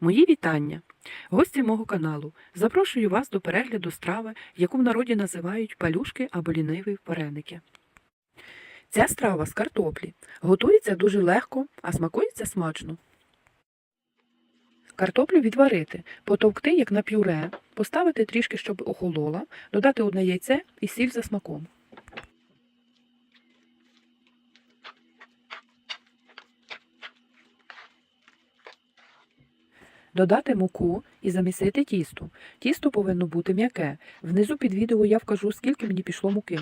Мої вітання! Гості мого каналу. Запрошую вас до перегляду страви, яку в народі називають палюшки або ліниві вареники. Ця страва з картоплі. Готується дуже легко, а смакується смачно. Картоплю відварити, потовкти як на пюре, поставити трішки, щоб охолола, додати одне яйце і сіль за смаком. Додати муку і замісити тісто. Тісто повинно бути м'яке. Внизу під відео я вкажу, скільки мені пішло муки.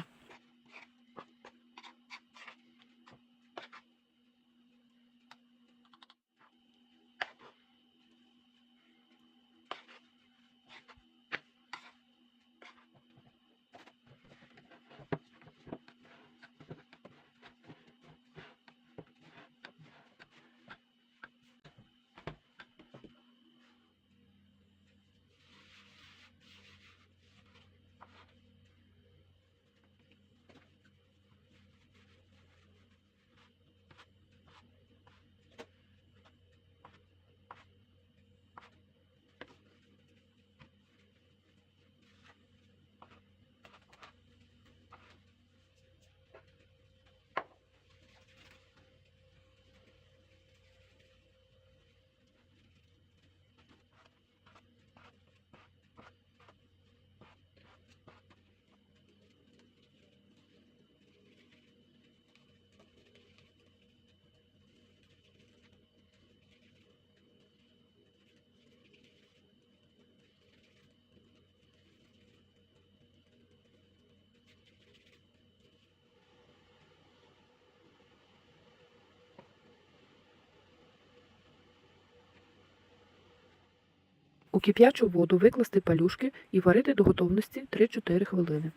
У кип'ячу воду викласти палюшки і варити до готовності 3-4 хвилини.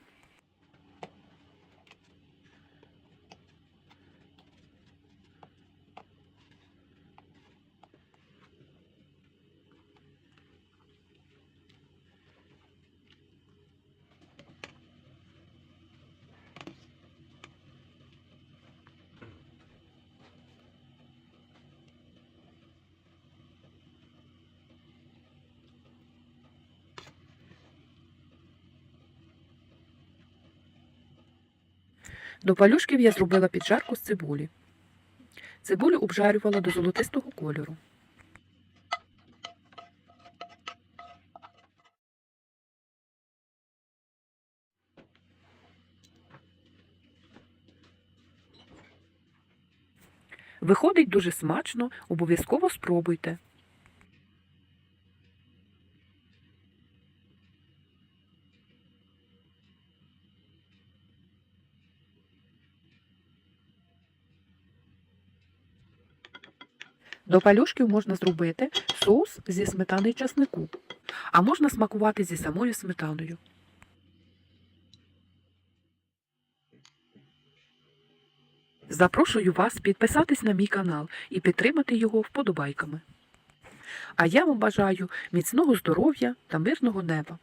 До палюшків я зробила піджарку з цибулі. Цибулю обжарювала до золотистого кольору. Виходить дуже смачно, обов'язково спробуйте. До палюшків можна зробити соус зі сметани й часнику, а можна смакувати зі самою сметаною. Запрошую вас підписатись на мій канал і підтримати його вподобайками. А я вам бажаю міцного здоров'я та мирного неба.